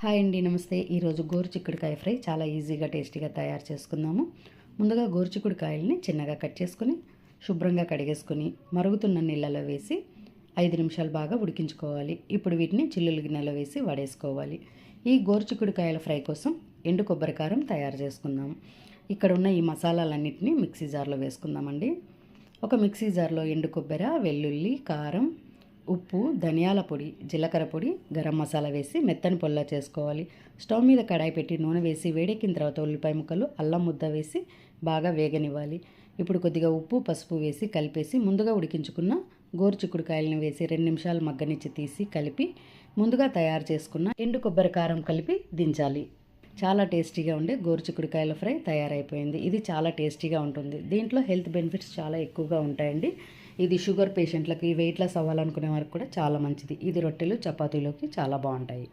Hi అండి నమస్తే. ఈరోజు గోరుచిక్కుడుకాయ ఫ్రై చాలా ఈజీగా టేస్టీగా తయారు చేసుకుందాము. ముందుగా గోరుచిక్కుడుకాయల్ని చిన్నగా కట్ చేసుకుని శుభ్రంగా కడిగేసుకొని మరుగుతున్న నీళ్ళలో వేసి ఐదు నిమిషాలు బాగా ఉడికించుకోవాలి. ఇప్పుడు వీటిని చిల్లులు గిన్నెలో వేసి వడేసుకోవాలి. ఈ గోరుచిక్కుడుకాయల ఫ్రై కోసం ఎండు కొబ్బరి కారం తయారు చేసుకుందాం. ఇక్కడ ఉన్న ఈ మసాలాలన్నింటినీ మిక్సీ జార్లో వేసుకుందామండి. ఒక మిక్సీ జార్లో ఎండు కొబ్బరి వెల్లుల్లి కారం ఉప్పు ధనియాల పొడి జీలకర్ర పొడి గరం మసాలా వేసి మెత్తని పొల్లా చేసుకోవాలి. స్టవ్ మీద కడాయి పెట్టి నూనె వేసి వేడెక్కిన తర్వాత ఉల్లిపాయ ముక్కలు అల్లం ముద్ద వేసి బాగా వేగనివ్వాలి. ఇప్పుడు కొద్దిగా ఉప్పు పసుపు వేసి కలిపేసి ముందుగా ఉడికించుకున్న గోరుచిక్కుడుకాయలను వేసి రెండు నిమిషాలు మగ్గనిచ్చి తీసి కలిపి ముందుగా తయారు చేసుకున్న ఎండు కొబ్బరి కారం కలిపి దించాలి. చాలా టేస్టీగా ఉండే గోరుచిక్కుడుకాయల ఫ్రై తయారైపోయింది. ఇది చాలా టేస్టీగా ఉంటుంది. దీంట్లో హెల్త్ బెనిఫిట్స్ చాలా ఎక్కువగా ఉంటాయండి. ఇది షుగర్ పేషెంట్లకి వెయిట్ లాస్ అవ్వాలనుకునే వారికి కూడా చాలా మంచిది. ఇది రొట్టెలు చపాతీలోకి చాలా బాగుంటాయి.